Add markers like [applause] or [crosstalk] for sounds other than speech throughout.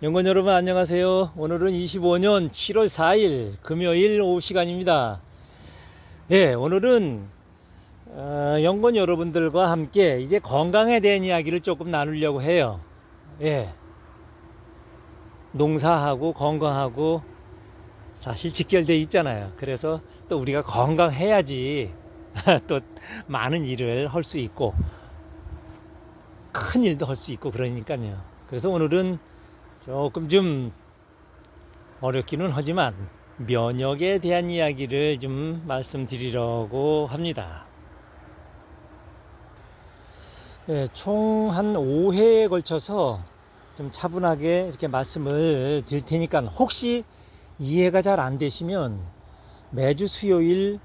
연관 여러분 안녕하세요. 오늘은 25년 7월 4일 금요일 오후 시간입니다. 예, 오늘은 어, 연관 여러분들과 함께 이제 건강에 대한 이야기를 조금 나누려고 해요. 예. 농사하고 건강하고 사실 직결돼 있잖아요. 그래서 또 우리가 건강해야지 [laughs] 또 많은 일을 할 수 있고 큰 일도 할 수 있고 그러니까요. 그래서 오늘은 조금 좀 어렵기는 하지만 면역에 대한 이야기를 좀 말씀드리려고 합니다. 예, 총 한 5회에 걸쳐서 좀 차분하게 이렇게 말씀을 드릴 테니까 혹시 이해가 잘 안 되시면 매주 수요일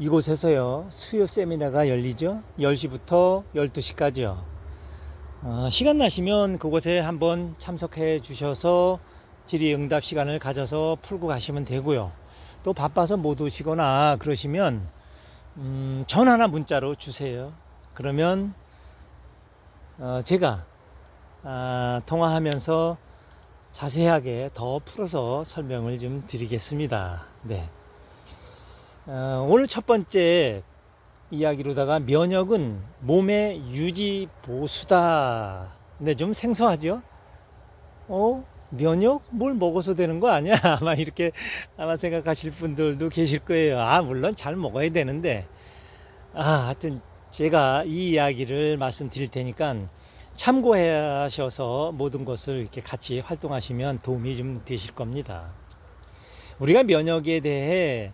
이곳에서요 수요 세미나가 열리죠 10시부터 12시까지요 어, 시간 나시면 그곳에 한번 참석해 주셔서 질의응답 시간을 가져서 풀고 가시면 되고요 또 바빠서 못 오시거나 그러시면 음, 전화나 문자로 주세요 그러면 어, 제가 아, 통화하면서 자세하게 더 풀어서 설명을 좀 드리겠습니다. 네. 어, 오늘 첫 번째 이야기로다가 면역은 몸의 유지 보수다. 근데 좀 생소하죠? 어? 면역? 뭘 먹어서 되는 거 아니야? [laughs] 아마 이렇게 아마 생각하실 분들도 계실 거예요. 아, 물론 잘 먹어야 되는데. 아, 하여튼 제가 이 이야기를 말씀드릴 테니까 참고하셔서 모든 것을 이렇게 같이 활동하시면 도움이 좀 되실 겁니다. 우리가 면역에 대해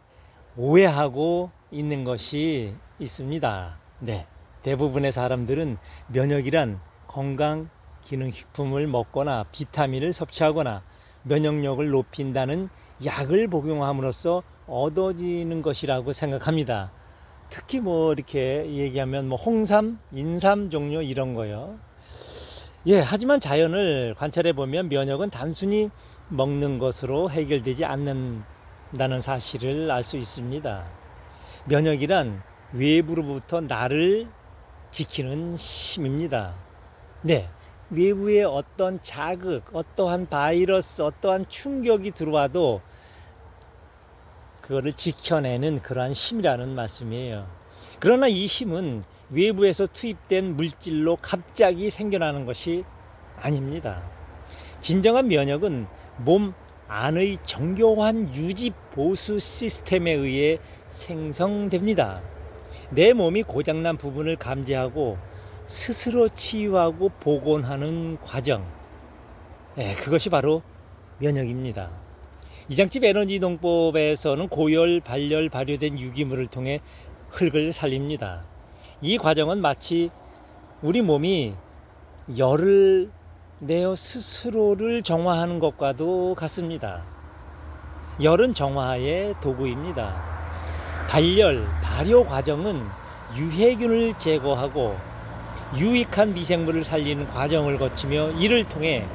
오해하고 있는 것이 있습니다. 네. 대부분의 사람들은 면역이란 건강 기능식품을 먹거나 비타민을 섭취하거나 면역력을 높인다는 약을 복용함으로써 얻어지는 것이라고 생각합니다. 특히 뭐 이렇게 얘기하면 뭐 홍삼, 인삼 종류 이런 거요. 예, 하지만 자연을 관찰해 보면 면역은 단순히 먹는 것으로 해결되지 않는다는 사실을 알 수 있습니다. 면역이란 외부로부터 나를 지키는 힘입니다. 네. 외부의 어떤 자극, 어떠한 바이러스, 어떠한 충격이 들어와도 그거를 지켜내는 그러한 힘이라는 말씀이에요. 그러나 이 힘은 외부에서 투입된 물질로 갑자기 생겨나는 것이 아닙니다. 진정한 면역은 몸 안의 정교한 유지 보수 시스템에 의해 생성됩니다. 내 몸이 고장난 부분을 감지하고 스스로 치유하고 복원하는 과정. 네, 그것이 바로 면역입니다. 이장집 에너지 농법에서는 고열, 발열, 발효된 유기물을 통해 흙을 살립니다. 이 과정은 마치 우리 몸이 열을 내어 스스로를 정화하는 것과도 같습니다. 열은 정화의 도구입니다. 발열, 발효 과정은 유해균을 제거하고 유익한 미생물을 살리는 과정을 거치며 이를 통해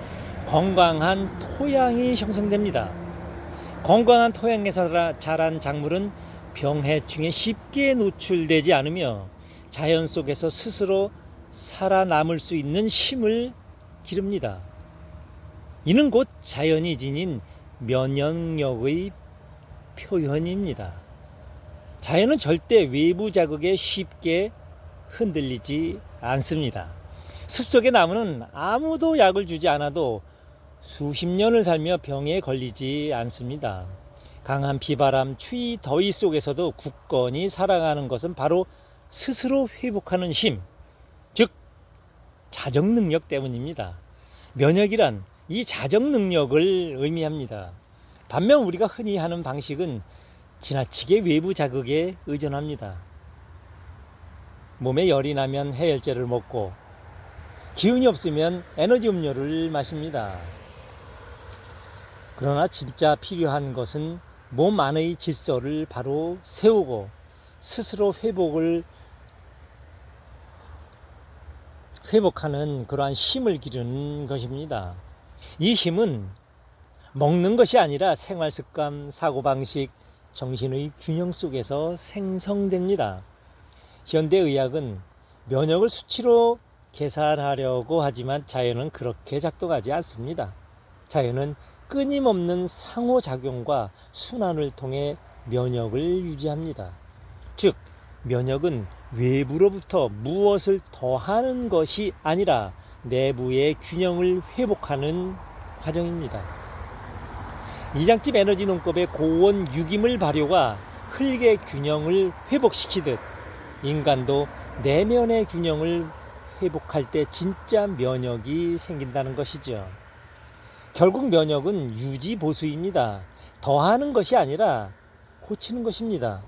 건강한 토양이 형성됩니다. 건강한 토양에서 자란 작물은 병해충에 쉽게 노출되지 않으며 자연 속에서 스스로 살아남을 수 있는 힘을 기릅니다. 이는 곧 자연이 지닌 면역력의 표현입니다. 자연은 절대 외부 자극에 쉽게 흔들리지 않습니다. 숲속의 나무는 아무도 약을 주지 않아도 수십 년을 살며 병에 걸리지 않습니다. 강한 비바람, 추위, 더위 속에서도 굳건히 살아가는 것은 바로 스스로 회복하는 힘, 즉 자정 능력 때문입니다. 면역이란 이 자정 능력을 의미합니다. 반면 우리가 흔히 하는 방식은 지나치게 외부 자극에 의존합니다. 몸에 열이 나면 해열제를 먹고 기운이 없으면 에너지 음료를 마십니다. 그러나 진짜 필요한 것은 몸 안의 질서를 바로 세우고 스스로 회복을 회복하는 그러한 힘을 기르는 것입니다. 이 힘은 먹는 것이 아니라 생활 습관, 사고 방식, 정신의 균형 속에서 생성됩니다. 현대 의학은 면역을 수치로 계산하려고 하지만 자연은 그렇게 작동하지 않습니다. 자연은 끊임없는 상호작용과 순환을 통해 면역을 유지합니다. 즉, 면역은 외부로부터 무엇을 더하는 것이 아니라 내부의 균형을 회복하는 과정입니다. 이장집 에너지 농법의 고온 유기물 발효가 흙의 균형을 회복시키듯 인간도 내면의 균형을 회복할 때 진짜 면역이 생긴다는 것이죠. 결국 면역은 유지 보수입니다. 더하는 것이 아니라 고치는 것입니다.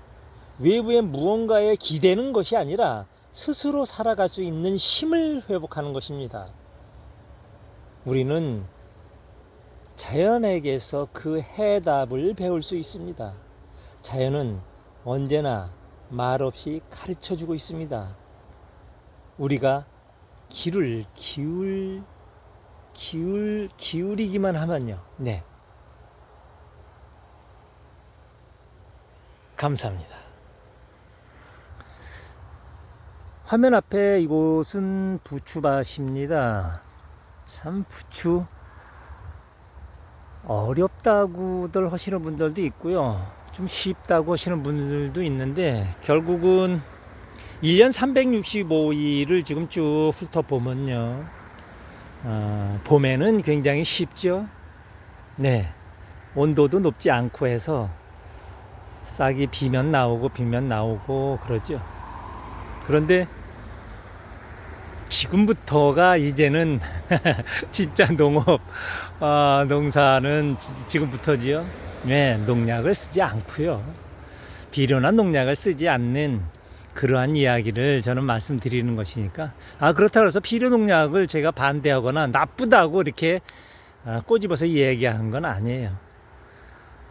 외부의 무언가에 기대는 것이 아니라 스스로 살아갈 수 있는 힘을 회복하는 것입니다. 우리는 자연에게서 그 해답을 배울 수 있습니다. 자연은 언제나 말없이 가르쳐 주고 있습니다. 우리가 귀를 기울 기울 기울이기만 하면요. 네. 감사합니다. 화면 앞에 이곳은 부추밭입니다. 참 부추 어렵다고들 하시는 분들도 있고요. 좀 쉽다고 하시는 분들도 있는데 결국은 1년 365일을 지금 쭉 훑어보면요. 어, 봄에는 굉장히 쉽죠. 네. 온도도 높지 않고 해서 싹이 비면 나오고 비면 나오고 그러죠. 그런데 지금부터가 이제는 [laughs] 진짜 농업 아, 농사는 지- 지금부터지요. 네, 농약을 쓰지 않고요. 비료나 농약을 쓰지 않는 그러한 이야기를 저는 말씀드리는 것이니까 아 그렇다고 해서 비료 농약을 제가 반대하거나 나쁘다고 이렇게 아, 꼬집어서 얘기하는 건 아니에요.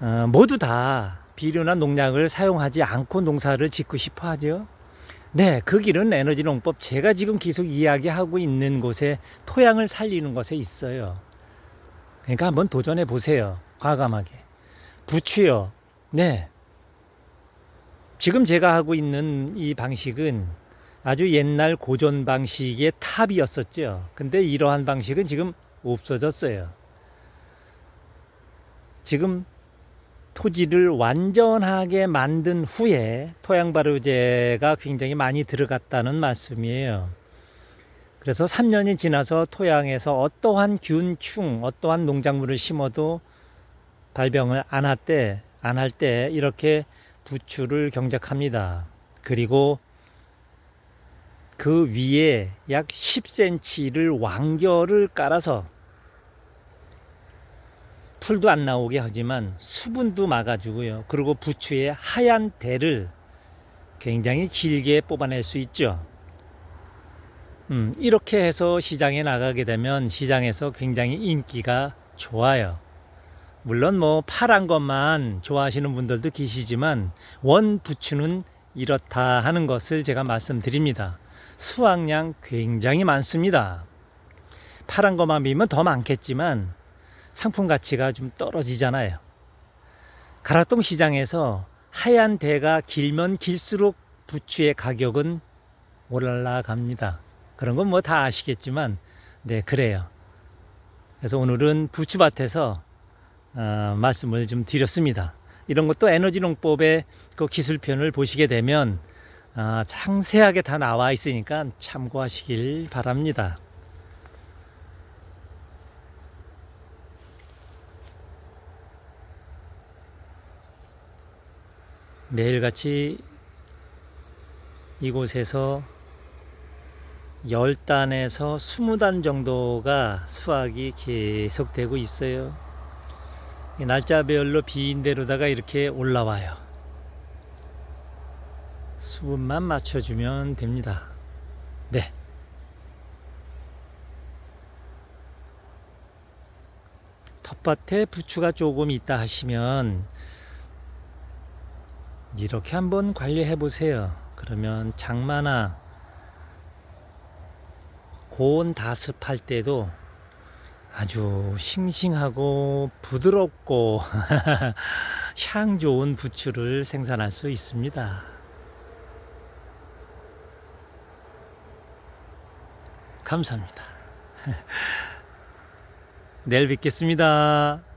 어, 모두 다 비료나 농약을 사용하지 않고 농사를 짓고 싶어 하죠. 네, 그 길은 에너지 농법 제가 지금 계속 이야기하고 있는 곳에 토양을 살리는 것에 있어요. 그러니까 한번 도전해 보세요. 과감하게. 부추요. 네. 지금 제가 하고 있는 이 방식은 아주 옛날 고전 방식의 탑이었었죠. 근데 이러한 방식은 지금 없어졌어요. 지금 토지를 완전하게 만든 후에 토양 발효제가 굉장히 많이 들어갔다는 말씀이에요. 그래서 3년이 지나서 토양에서 어떠한 균충, 어떠한 농작물을 심어도 발병을 안 할 때, 안 할 때 이렇게 부추를 경작합니다. 그리고 그 위에 약 10cm를 왕겨를 깔아서 풀도 안 나오게 하지만 수분도 막아주고요. 그리고 부추의 하얀 대를 굉장히 길게 뽑아낼 수 있죠. 음, 이렇게 해서 시장에 나가게 되면 시장에서 굉장히 인기가 좋아요. 물론 뭐 파란 것만 좋아하시는 분들도 계시지만 원 부추는 이렇다 하는 것을 제가 말씀드립니다. 수확량 굉장히 많습니다. 파란 것만 비면 더 많겠지만 상품 가치가 좀 떨어지잖아요. 가락동 시장에서 하얀 대가 길면 길수록 부추의 가격은 올라갑니다. 그런 건 뭐 다 아시겠지만, 네, 그래요. 그래서 오늘은 부추밭에서 어, 말씀을 좀 드렸습니다. 이런 것도 에너지 농법의 그 기술편을 보시게 되면 어, 상세하게 다 나와 있으니까 참고하시길 바랍니다. 매일같이 이곳에서 10단에서 20단 정도가 수확이 계속되고 있어요. 이 날짜별로 비인대로다가 이렇게 올라와요. 수분만 맞춰주면 됩니다. 네. 텃밭에 부추가 조금 있다 하시면 이렇게 한번 관리해 보세요. 그러면 장마나 고온 다습할 때도 아주 싱싱하고 부드럽고 [laughs] 향 좋은 부추를 생산할 수 있습니다. 감사합니다. [laughs] 내일 뵙겠습니다.